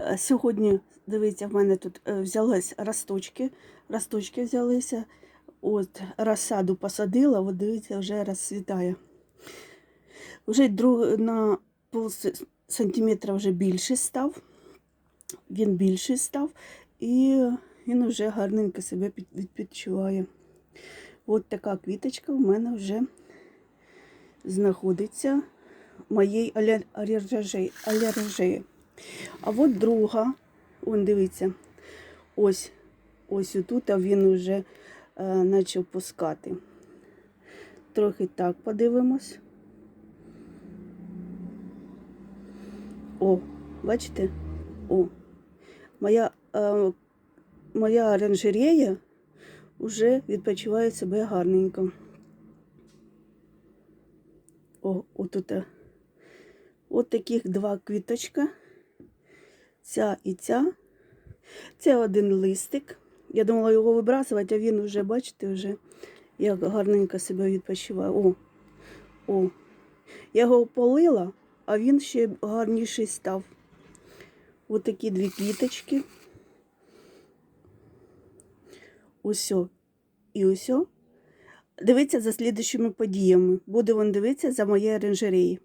Е, Сьогодні, дивіться, в мене тут е, взялись росточки. Росточки взялися. От розсаду посадила, от дивіться, вже розцвітає. Вже на пол сантиметра вже більше став. Він більший став і він вже гарненько себе відпочиває. От така квіточка в мене вже знаходиться в моїй алергії. А от друга, он дивіться, ось, ось отут а він вже е, почав пускати. Трохи так подивимось. О, бачите? О, моя, е, моя оранжерея вже відпочиває себе гарненько. О, отут. е, От таких два квіточка. Ця і ця. Це один листик. Я думала його вибрасувати, а він вже, бачите, вже як гарненько себе відпочиває. О, о. Я його полила, а він ще гарніший став. Ось такі дві квіточки. Усьо і усьо. Дивіться за слідчими подіями. Буде він дивитися за моєю оранжереєю.